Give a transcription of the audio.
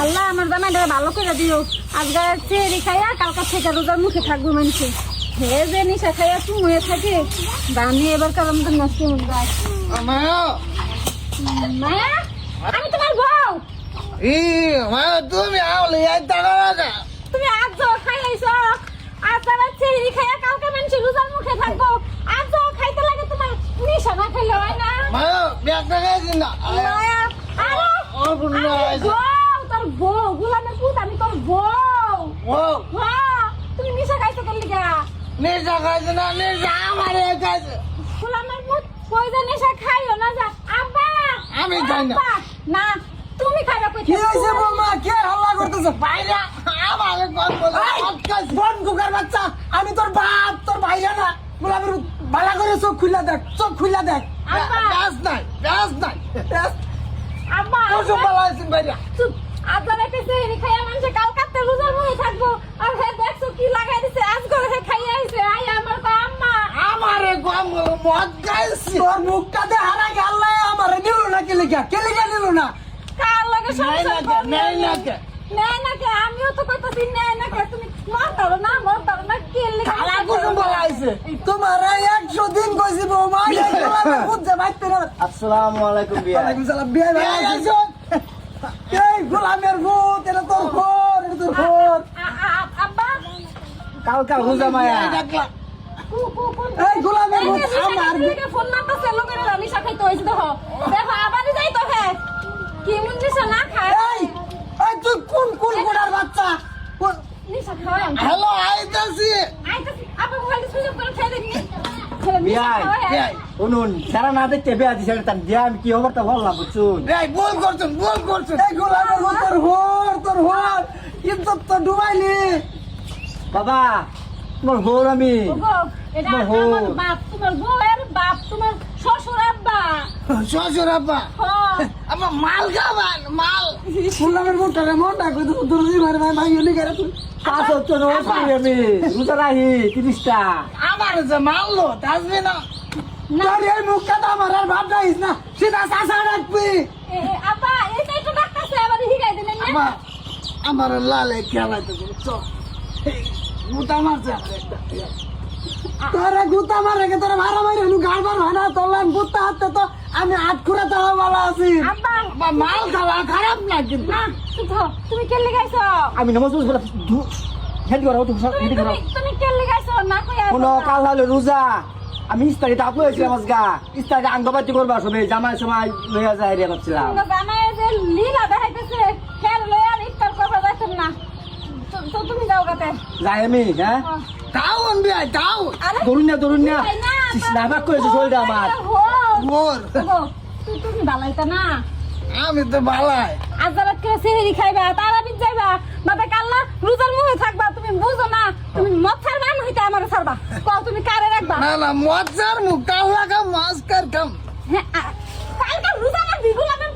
আল্লাহ আমার জামাইটা ভালো করে দিও আজকে চেরি খাইয়া কালকা থেকে রোজার মুখে থাকব মানুষে হে যে নিশা খাইয়া চুমুয়ে থাকে দামি এবার কারণ তো নষ্ট হয়ে যায় মায়া আমি তোমার বউ ই মায়া তুমি আওলে এই তুমি আজ খাই আইছো আজ আবার চেরি খাইয়া কালকে মানুষে রোজার মুখে থাকব আজ খাইতে লাগে তোমার নিশা না খাইলে হয় না মায়া ব্যাগ না মায়া আরে ও বুড়ি বউ তোর গুলামের পুত আমি তোর বউ। ও হ্যাঁ তুমি নিশা খাইছো কেন লিগা? নে টাকা দিন না নে আমারে গুলামের পুত কই যে নেশা খাইও না যা। আব্বা আমি খাই না। না তুমি খাইবা কই কি হয়েছে বৌমা? কে হাল্লা করতেছে? বাইরে আমারে কত বলে আটকাইছে বন কুকার বাচ্চা আমি তোর বাপ তোর ভাইয়া না। গোলাপের ভালো করে চোখ খুলে দেখ চোখ খুলে দেখ। আব্বা। ব্যাস নাই ব্যাস নাই। আব্বা কোসম আব্বা, বালাইছেন বাইরে চুপ আব্বা রাইতেছে এনে খাইয়া মানুষে কাল কাটতে রোজার মুখে থাকব আর হে দেখছ কি লাগাই দিছে আজ করে হে খাইয়া আইছে আই আমার কয় আম্মা আমারে গম মদ গাইছি তোর মুখটা দে গেল আমারে নিল না কে লিখা নিল না? কার লাগে সংসার করবি? নেই না আমি? কে। নেই না কে? আমিও তো কইতাছি নেই না কে। তুমি মরতারো না মরতারো না কে কালা কোসম বালাইছে। তোমার এই একশো দিন কইছি বৌমা এই গোলাপের না। আসসালামু আলাইকুম বিয়া। ওয়ালাইকুম সালাম বিয়ে ভাই আইছো এই গোলামের ভূত এটা তোর ঘর এটা তোর ঘর আ- আ- আব্বা। কালকা হুজা মায়া। দেখলা কু কু কু এই গোলামের আমার ফোন মারতাছে লোকের রানি শাখাই তো হইছে দেখো। দেখো আবার যাই তো হে কি মন দিছে না খায়? এই এই তুই কোন কোন গোড়ার বাচ্চা? কোন- নিশা আমি। হ্যালো আইতাছি। আইতাছি। আপা মোবাইল সুযোগ করে খেয়ে দেখনি বিয়াই বিয়াই। শুনুন সারা না দেখতে বিয়া দিছে তার দিয়া আমি কি খবর তা বললাম বুঝছুন? এই ভুল করছেন ভুল করছেন। এই গোলামের তোর ঘর তোর ঘর ইজ্জত তো ডুবাইলি। বাবা তোমার হোর আমি। তোমার হো। আমার বাপ তোমার বউয়ের বাপ তোমার শ্বশুর আব্বা। শ্বশুর আব্বা? হ্যাঁ আমার মাল খাবেন মাল। গোলামের ভূতটা মন ডাক তোর মার ভাই ভাই ইনি করে তুই। পাঁচ হচ্ছে রোজ করি আমি। রোজা রাহি তিরিশটা। আমার যে মারলো তাসবি না। না। এই মুখটা তো আমার আর ভাব যাইস না। সিধা রাখবি। এ, আব্বা এটাই তো ডাক্তারছে আবার হিগাই দিলেন না? আমার আমার লালে খেলাইতে চল। মুতা মারছে আমার একটা। তোরে গুতা মারে কে তোরে মারা মারি হনু গাড় বার হয় না তোর লাইন গুতা হাতে তো আমি আট তো ভালো আছি। মাল খাওয়া খারাপ না কিন্তু তুমি লিগাইছো আমি নামাজ পড়ছি বলে হেড করো তুমি করো না কই আর কোনো কাল হলে রোজা। আমি ইস্তারি তাপ লয়েছিলাম আজগা ইস্তারি আঙ্গবাতি করবা সবে জামাই সময় লইয়া যায় রে ভাবছিলাম। তোমরা জানাই যে লীলা দেখাইতেছে খেল লই আর ইফতার করবা যাইতেন না তো- তুমি যাও গাতে যাই আমি হ্যাঁ? তাও আনবি আয় তাও? ধরুন না ধরুন না। না, নামাক করেছে শরীরটা আমার। মোর তুমি বালাইতা না। আমি তো বালাই। আজারাত করে সেহেরি খাইবা তারাবিদ যাইবা বাবা কাল্লা রোজার মুখে থাকবা তুমি বুঝো না তুমি মচ্ছার মান হইতে আমার ছাড়বা। কও তুমি কারে রাখবা? না না মজার মুখ কাল লাগা মাছ কার কাম হ্যাঁ, কালকে রোজা রাখবি গোলাপের